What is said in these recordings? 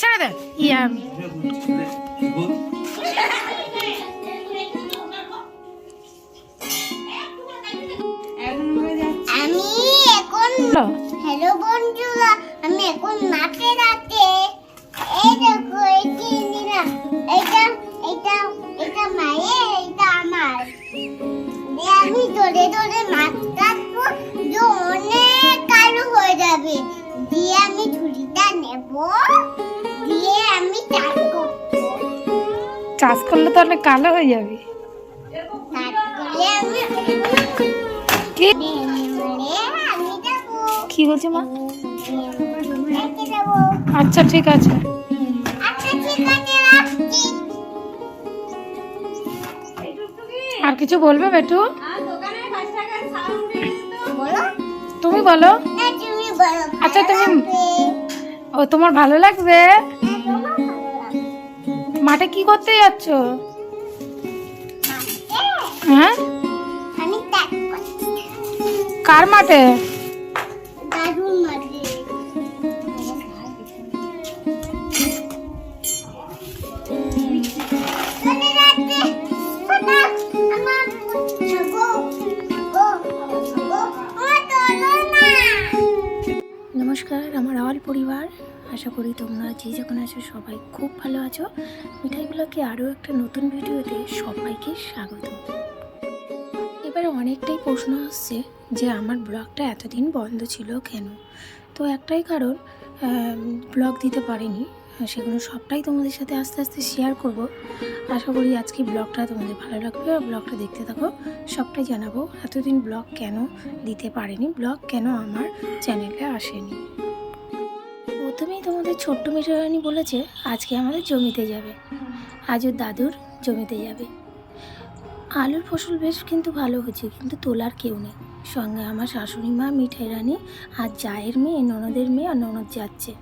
ছেড়ে দে। ইয়া আমি। এখন হ্যালো। বন্ধুরা আমি এখন মাঠে যাচ্ছি। এই দেখো এই এটা এটা এটা মায়ের এটা আমার। আমি ধরে ধরে মাছ কাটবো যে অনেক কালো হয়ে যাবে। দিয়ে আমি ছুরিটা নেব। চাষ করলে তো অনেক কালো হয়ে যাবে। কি বলছে মা? আচ্ছা ঠিক আছে। আর কিছু বলবে বেটু? তুমি বলো। আচ্ছা, তুমি- ও তোমার ভালো লাগবে? মাঠে কি করতে যাচ্ছ? হ্যাঁ? কার মাঠে? নমস্কার, আমার অল পরিবার। আশা করি তোমরা যে যখন আছো সবাই খুব ভালো আছো। মিঠাইগুলোকে আরও একটা নতুন ভিডিওতে সবাইকে স্বাগত। এবারে অনেকটাই প্রশ্ন আসছে যে আমার ব্লগটা এতদিন বন্ধ ছিল কেন? তো একটাই কারণ ব্লগ দিতে পারিনি। সেগুলো সবটাই তোমাদের সাথে আস্তে আস্তে শেয়ার করব। আশা করি আজকে ব্লগটা তোমাদের ভালো লাগবে আর ব্লগটা দেখতে থাকো। সবটাই জানাব এতদিন ব্লগ কেন দিতে পারিনি ব্লগ কেন আমার চ্যানেলে আসেনি। প্রথমেই তোমাদের ছোট্ট মেশরানি বলেছে, আজকে আমাদের জমিতে যাবে। আজ ওর দাদুর জমিতে যাবে। আলুর ফসল বেশ কিন্তু ভালো হচ্ছে কিন্তু তোলার কেউ নেই। সঙ্গে আমার শাশুড়ি মা মিঠাই রানী আর জায়ের মেয়ে, ননদের মেয়ে আর ননদ যাচ্ছে।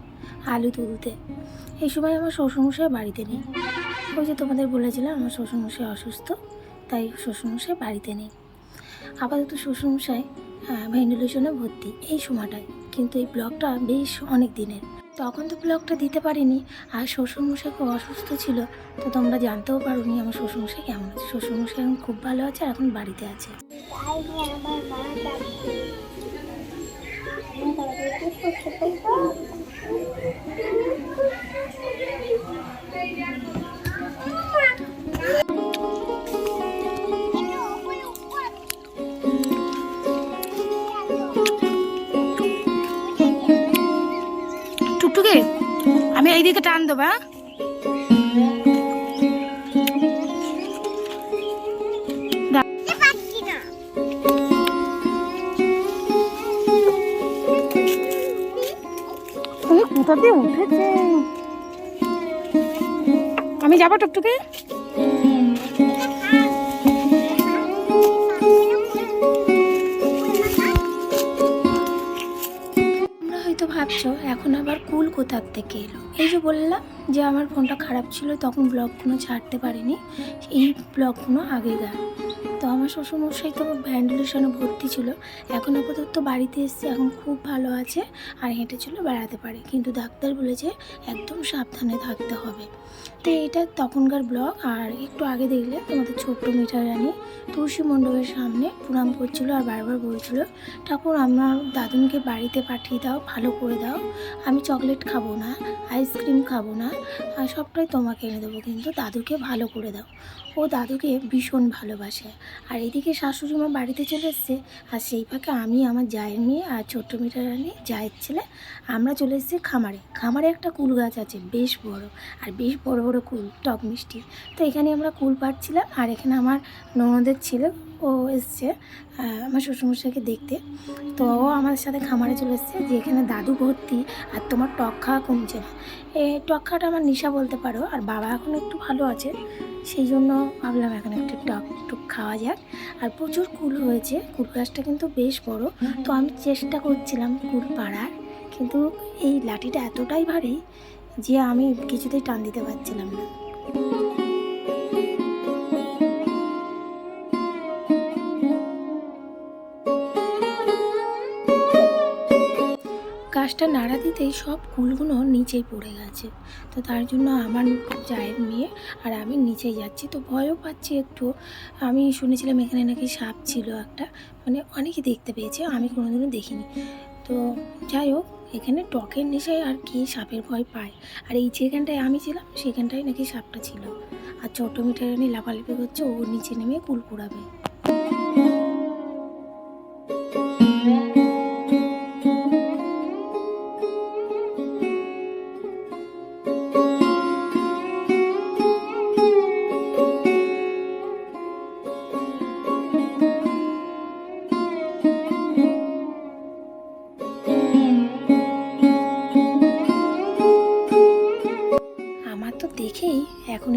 আলু তুলতে। এই সময় আমার শ্বশুরমশাই বাড়িতে নেই। ওই যে তোমাদের বলেছিলাম, আমার শ্বশুরমশাই অসুস্থ, তাই শ্বশুরমশাই বাড়িতে নেই। আপাতত শ্বশুরমশাই ভেন্টিলেশনে ভর্তি এই সময়টায়। কিন্তু এই ব্লগটা বেশ অনেক দিনের। তখন তো ব্লগটা দিতে পারিনি, আর শ্বশুরমশাই খুব অসুস্থ ছিল, তো তোমরা জানতেও পারোনি আমার শ্বশুরমশাই কেমন আছে। শ্বশুরমশাই এখন খুব ভালো আছে, আর এখন বাড়িতে আছে। টুকটুকি আমি এইদিকে টান দেবো আমি যাব টুকটুকে? তোমরা হয়তো ভাবছ, এখন আবার কুল কোথার থেকে এলো? এই যে বললাম যে আমার ফোনটা খারাপ ছিল, তখন ব্লগগুলো ছাড়তে পারিনি। এই ব্লগগুলো আগেকার তো আমার শ্বশুরমশাই তো ভ্যান্ডুলেশনে ভর্তি ছিল। এখন আপাতত বাড়িতে এসছে, এখন খুব ভালো আছে আর হেঁটে চলে বেড়াতে পারে। কিন্তু ডাক্তার বলেছে একদম সাবধানে থাকতে হবে। তো এটা তখনকার ব্লগ, আর একটু আগে দেখলে তোমাদের ছোট্ট মিঠাই রানী তুলসী মণ্ডপের সামনে প্রণাম করছিল আর বারবার বলছিল, ঠাকুর, আমার দাদুনকে বাড়িতে পাঠিয়ে দাও, ভালো করে দাও। আমি চকলেট খাব না, আইসক্রিম খাব না আর সবটাই তোমাকে এনে দেবো, কিন্তু দাদুকে ভালো করে দাও। ও দাদুকে ভীষণ ভালোবাসে। আর এদিকে শাশুড়ি মা বাড়িতে চলে এসছে, আর সেই ফাঁকে আমি, আমার জায়ের মেয়ে আর ছোট্ট মিঠাই রানী, জায়ের ছেলে, আমরা চলে এসেছি খামারে। খামারে একটা কুল গাছ আছে, বেশ বড়, আর বেশ বড় বড় কুল, টক মিষ্টি। তো এখানে আমরা কুল পাড়ছিলাম, আর এখানে আমার ননদের ছেলে ও এসছে আমার শ্বশুরমশাইকে দেখতে। তো ও আমার সাথে খামারে চলে এসছে, যে এখানে দাদু ভর্তি আর তোমার টক খাওয়া কমছে না। এই টক খাওয়াটা আমার নেশা বলতে পারো, আর বাবা এখন একটু ভালো আছে, সেই জন্য ভাবলাম এখন একটু টক টুক খাওয়া যাক। আর প্রচুর কুল হয়েছে, কুল গাছটা কিন্তু বেশ বড়। তো আমি চেষ্টা করছিলাম কুল পাড়ার, কিন্তু এই লাঠিটা এতটাই ভারী যে আমি কিছুতেই টান দিতে পারছিলাম না। পাঁচটা নাড়া দিতেই সব কুলগুলো নিচেই পড়ে গেছে। তো তার জন্য আমার জায়ের মেয়ে আর আমি নিচেই যাচ্ছি। তো ভয়ও পাচ্ছি একটু। আমি শুনেছিলাম এখানে নাকি সাপ ছিল একটা। মানে অনেকে দেখতে পেয়েছে, আমি কোনোদিনও দেখিনি। তো যাই হোক, এখানে টকের নেশায় আর কি সাপের ভয় পায়। আর এই যেখানটায় আমি ছিলাম, সেখানটায় নাকি সাপটা ছিল। আর ছোটো মিঠারানি লাফালাফি করছে, ও নিচে নেমে কুল কুড়াবে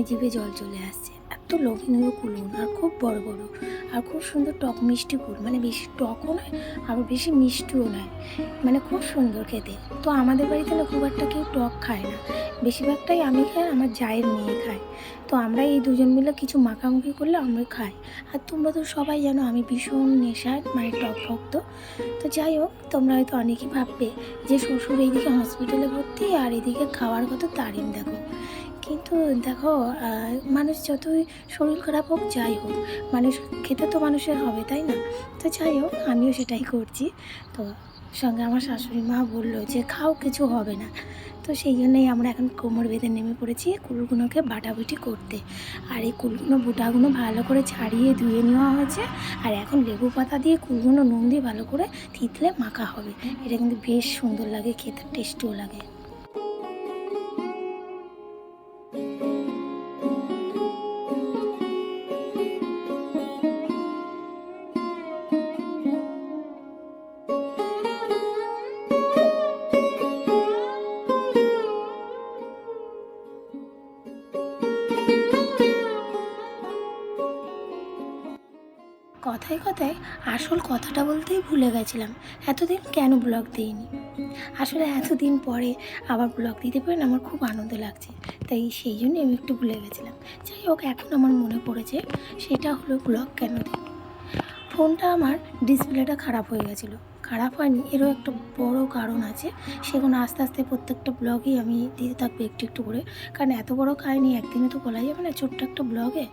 জিভে জল চলে আসছে। এত লোভনীয় কুলুন, আর খুব বড় বড়, আর খুব সুন্দর টক মিষ্টি কুল মানে বেশি টকও নয়, আবার বেশি মিষ্টিও নয় মানে খুব সুন্দর খেতে। তো আমাদের বাড়িতে না খুব একটা কেউ টক খায় না, বেশিরভাগটাই আমি খাই আমার জায়ের মেয়ে খায়। তো আমরা এই দুজন মিলে কিছু মাখামুখি করলে আমরা খাই। আর তোমরা তো সবাই জানো আমি ভীষণ নেশার মানে টক ভক্ত। তো যাই হোক, তোমরা হয়তো অনেকেই ভাববে যে শ্বশুর এইদিকে হসপিটালে ভর্তি, আর এদিকে খাওয়ার কত তারিম দেখো। কিন্তু দেখো মানুষ যতই শরীর খারাপ হোক, যাই হোক, মানুষ খেতে তো মানুষের হবে, তাই না? তো যাই হোক, আমিও সেটাই করছি। তো সঙ্গে আমার শাশুড়ি মা বলল যে, খাও, কিছু হবে না। তো সেই জন্যই আমরা এখন কোমর বেঁধে নেমে পড়েছি কুলগুলোকে বাটাবুটি করতে। আর এই কুলগুলো বুটাগুলো ভালো করে ছাড়িয়ে ধুয়ে নেওয়া হয়েছে। আর এখন লেবু পাতা দিয়ে কুলগুলো নুন দিয়ে ভালো করে থিতলে মাখা হবে। এটা কিন্তু বেশ সুন্দর লাগে, খেতে টেস্টিও লাগে। কথায় কথায় আসল কথাটা বলতেই ভুলে গেছিলাম। এতদিন কেন ব্লগ দিইনি? আসলে এতদিন পরে আবার ব্লগ দিতে পারেন আমার খুব আনন্দ লাগছে। তাই সেই জন্য আমি একটু ভুলে গেছিলাম। যাই হোক, এখন আমার মনে পড়েছে সেটা হলো ব্লগ কেন দিই ফোনটা আমার ডিসপ্লেটা খারাপ হয়ে গেছিল। খারাপ হয়নি, এরও একটা বড় কারণ আছে। সেগুলো আস্তে আস্তে প্রত্যেকটা ব্লগেই আমি দিতে থাকব একটু একটু করে। কারণ এত বড় কাহিনি একদিনে তো বলা যাবে না, ছোট্ট একটা ব্লগে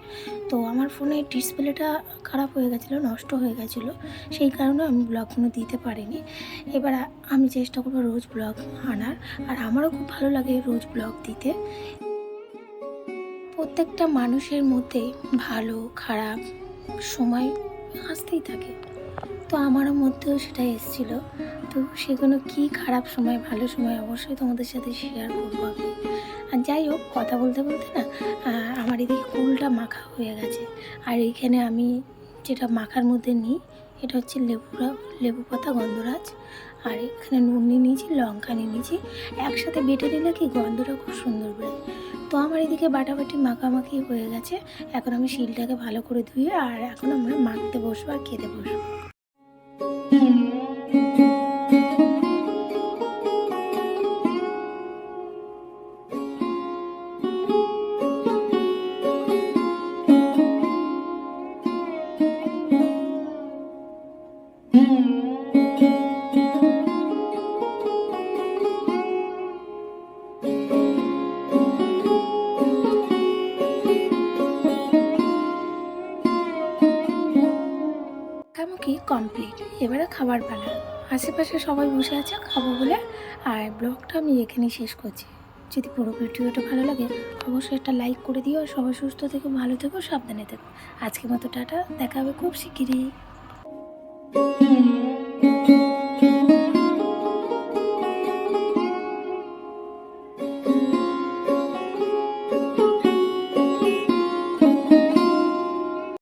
তো আমার ফোনে ডিসপ্লেটা খারাপ হয়ে গেছিল, নষ্ট হয়ে গেছিল। সেই কারণে আমি ব্লগগুলো দিতে পারিনি। এবার আমি চেষ্টা করব রোজ ব্লগ আনার। আর আমারও খুব ভালো লাগে রোজ ব্লগ দিতে। প্রত্যেকটা মানুষের মধ্যে ভালো, খারাপ সময় আসতেই থাকে। তো আমারও মধ্যেও সেটা এসেছিল। তো সেগুলো কি খারাপ সময়, ভালো সময় অবশ্যই তোমাদের সাথে শেয়ার করব আমি। আর যাই হোক, কথা বলতে বলতে না আমার এদিকে কুলটা মাখা হয়ে গেছে। আর এইখানে আমি যেটা মাখার মধ্যে নিই, এটা হচ্ছে লেবুরা লেবু পাতা গন্ধরাজ। আর এখানে নুন নিয়ে নিয়েছি, লঙ্কা নিয়ে নিয়েছি। একসাথে বেটে নিলে কি গন্ধটা খুব সুন্দর বেরোয়। তো আমার এদিকে বাটাবাটি মাখামাখি হয়ে গেছে। এখন আমি শিলটাকে ভালো করে ধুয়ে, আর এখন আমরা মাখতে বসবো আর খেতে বসবো। কমপ্লিট এবারে খাবার পালা আশেপাশে সবাই বসে আছে, খাব বলে। আর ব্লগটা আমি এখানেই শেষ করছি। যদি পুরো ভিডিওটা ভালো লাগে, অবশ্যই একটা লাইক করে দিও। আর সবাই সুস্থ থেকো, ভালো থেকো, সাবধানে থেকো। আজকের মতো টাটা। দেখা হবে খুব শিগগিরই।